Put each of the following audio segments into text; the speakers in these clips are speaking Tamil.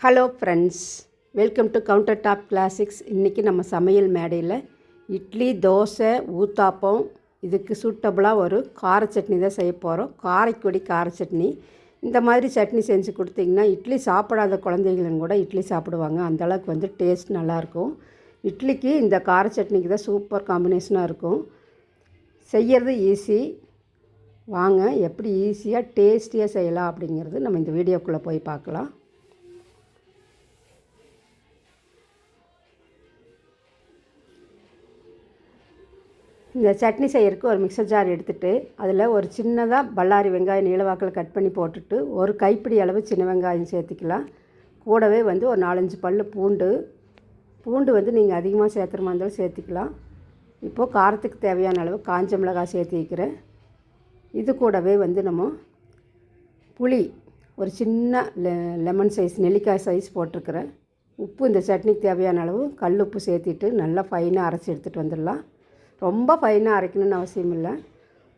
Hello friends welcome to Gounder top classics இன்றைக்கி நம்ம சமையல் மேடையில் இட்லி தோசை ஊத்தாப்பம் இதுக்கு சூட்டபுளாக ஒரு கார சட்னி தான் செய்ய போகிறோம் காரைக்குடி கார சட்னி. இந்த மாதிரி சட்னி செஞ்சு கொடுத்தீங்கன்னா இட்லி சாப்பிடாத குழந்தைகளும் கூட இட்லி சாப்பிடுவாங்க. அந்தளவுக்கு வந்து டேஸ்ட் நல்லாயிருக்கும். இட்லிக்கு இந்த கார சட்னிக்கு தான் சூப்பர் காம்பினேஷனாக இருக்கும். செய்கிறது ஈஸி வாங்க எப்படி ஈஸியாக டேஸ்டியாக செய்யலாம் அப்படிங்கிறது நம்ம இந்த வீடியோக்குள்ளே போய் பார்க்கலாம். இந்த சட்னி செய்யறதுக்கு ஒரு மிக்சர் ஜார் எடுத்துகிட்டு அதில் ஒரு சின்னதாக பல்லாரி வெங்காயம் நீளவாக்கில் கட் பண்ணி போட்டுட்டு ஒரு கைப்பிடி அளவு சின்ன வெங்காயம் சேர்த்திக்கலாம். கூடவே வந்து ஒரு நாலஞ்சு பல் பூண்டு. பூண்டு வந்து நீங்கள் அதிகமாக சேர்த்துற மாதிரி இருந்தாலும் சேர்த்திக்கலாம். இப்போது காரத்துக்கு தேவையான அளவு காஞ்ச மிளகாய் சேர்த்து வைக்கிறேன். இது கூடவே வந்து நம்ம புளி ஒரு சின்ன லெ லெமன் சைஸ் நெல்லிக்காய் சைஸ் போட்டிருக்கிறேன். உப்பு இந்த சட்னிக்கு தேவையான அளவு கல் உப்பு சேர்த்திட்டு நல்லா ஃபைனாக அரைச்சி எடுத்துகிட்டு வந்துடலாம். ரொம்ப ஃபைனாக அரைக்கணும்னு அவசியம் இல்லை.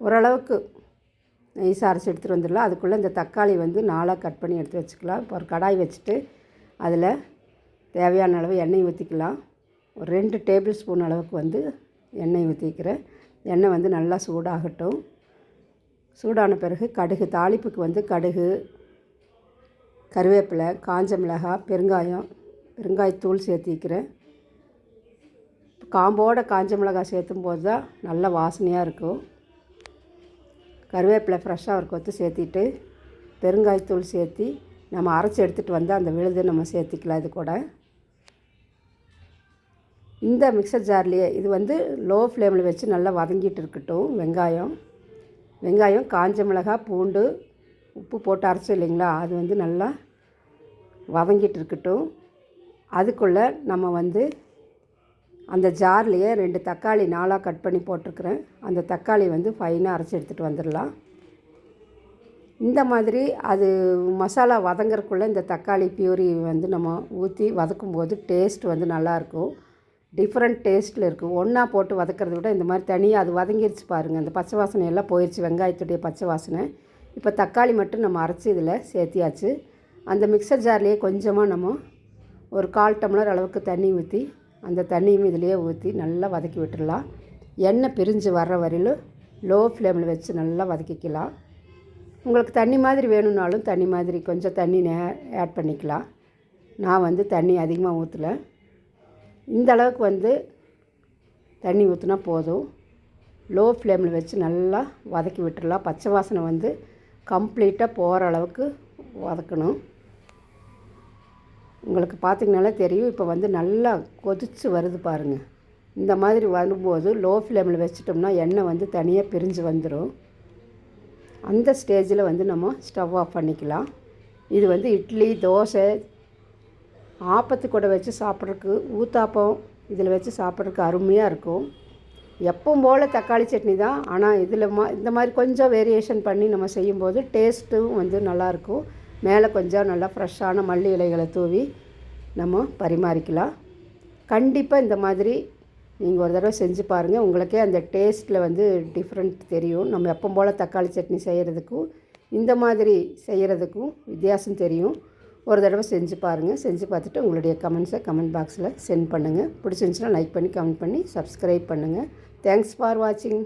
ஓரளவுக்கு நைஸாக அரைச்சி எடுத்துகிட்டு வந்துடலாம். அதுக்குள்ளே இந்த தக்காளி வந்து நாளாக கட் பண்ணி எடுத்து வச்சுக்கலாம். இப்போ ஒரு கடாய் வச்சுட்டு அதில் தேவையான அளவு எண்ணெய் ஊற்றிக்கலாம் ஒரு ரெண்டு டேபிள் ஸ்பூன் அளவுக்கு வந்து எண்ணெய் ஊற்றிக்கிறேன் எண்ணெய் வந்து நல்லா சூடாகட்டும். சூடான பிறகு கடுகு தாளிப்புக்கு வந்து கடுகு கருவேப்பிலை காஞ்ச மிளகாய் பெருங்காயம் பெருங்காயத்தூள் சேர்த்திக்கிறேன் காம்போட காஞ்ச மிளகாய் சேர்த்தும் போது தான் நல்ல வாசனையாக இருக்கும். கருவேப்பிலை ஃப்ரெஷ்ஷாக ஒரு கொத்து சேர்த்திட்டு பெருங்காயத்தூள் சேர்த்தி நம்ம அரைச்சி எடுத்துகிட்டு வந்து அந்த விழுது நம்ம சேர்த்திக்கலாம் இது கூட. இந்த மிக்சர் ஜார்லேயே இது வந்து லோ ஃப்ளேமில் வச்சு நல்லா வதங்கிட்டு இருக்கட்டும் வெங்காயம். வெங்காயம் காஞ்ச மிளகாய் பூண்டு உப்பு போட்டு அரைச்சோம் இல்லைங்களா? அது வந்து நல்லா வதங்கிட்டு இருக்கட்டும். அதுக்குள்ளே நம்ம வந்து அந்த ஜார்லேயே ரெண்டு தக்காளி நாலாக கட் பண்ணி போட்டிருக்கிறேன். அந்த தக்காளி வந்து ஃபைனாக அரைச்சி எடுத்துகிட்டு வந்துடலாம். இந்த மாதிரி அது மசாலா வதங்கறக்குள்ளே இந்த தக்காளி பியூரி வந்து நம்ம ஊற்றி வதக்கும் போது டேஸ்ட் வந்து நல்லாயிருக்கும் டிஃப்ரெண்ட் டேஸ்ட்டில் இருக்கும். ஒன்றா போட்டு வதக்கிறத விட இந்த மாதிரி தனியாக அது வதங்கிருச்சு பாருங்கள் அந்த பச்சை வாசனை எல்லாம் போயிடுச்சு வெங்காயத்துடைய பச்சை வாசனை. இப்போ தக்காளி மட்டும் நம்ம அரைச்சி இதில் சேர்த்தியாச்சு. அந்த மிக்சர் ஜார்லேயே கொஞ்சமாக நம்ம ஒரு கால் டம்ளர் அளவுக்கு தண்ணி ஊற்றி அந்த தண்ணியும் இதிலேயே ஊற்றி நல்லா வதக்கி விட்டுடலாம். எண்ணெய் பிரிஞ்சு வர்ற வரையிலும் லோ ஃப்ளேமில் வச்சு நல்லா வதக்கிக்கலாம். உங்களுக்கு தண்ணி மாதிரி வேணும்னாலும் தண்ணி மாதிரி கொஞ்சம் தண்ணி நே ஆட் பண்ணிக்கலாம். நான் வந்து தண்ணி அதிகமாக ஊற்றலை இந்த அளவுக்கு வந்து தண்ணி ஊற்றினா போதும். லோ ஃப்ளேமில் வச்சு நல்லா வதக்கி விட்டுடலாம். பச்சை வாசனை வந்து கம்ப்ளீட்டாக போகிற அளவுக்கு வதக்கணும். உங்களுக்கு பார்த்திங்கனாலே தெரியும். இப்போ வந்து நல்லா கொதித்து வருது பாருங்கள் இந்த மாதிரி வரும்போது லோ ஃப்ளேமில் வச்சிட்டோம்னா எண்ணெய் வந்து தனியாக பிரிஞ்சு வந்துடும் அந்த ஸ்டேஜில் வந்து நம்ம ஸ்டவ் ஆஃப் பண்ணிக்கலாம். இது வந்து இட்லி தோசை ஆப்பத்து கூட வச்சு சாப்பிட்றதுக்கு ஊத்தாப்பம் இதில் வச்சு சாப்பிட்றதுக்கு அருமையாக இருக்கும். எப்பவும் போல் தக்காளி சட்னி தான். ஆனால் இதில் மா இந்த மாதிரி கொஞ்சம் வேரியேஷன் பண்ணி நம்ம செய்யும்போது டேஸ்ட்டும் வந்து நல்லாயிருக்கும் மேலே கொஞ்சம் நல்லா ஃப்ரெஷ்ஷான மல்லி இலைகளை தூவி நம்ம பரிமாறிக்கலாம். கண்டிப்பாக இந்த மாதிரி நீங்கள் ஒரு தடவை செஞ்சு பாருங்கள் உங்களுக்கே அந்த டேஸ்ட்டில் வந்து டிஃப்ரெண்ட் தெரியும். நம்ம எப்போ போல் தக்காளி சட்னி செய்கிறதுக்கும் இந்த மாதிரி செய்கிறதுக்கும் வித்தியாசம் தெரியும். ஒரு தடவை செஞ்சு பாருங்கள் செஞ்சு பார்த்துட்டு உங்களுடைய கமெண்ட்ஸை கமெண்ட் பாக்ஸில் சென்ட் பண்ணுங்கள் பிடிச்சிருந்துச்சுன்னா லைக் பண்ணி கமெண்ட் பண்ணி சப்ஸ்கிரைப் பண்ணுங்கள் தேங்க்ஸ் ஃபார் வாட்சிங்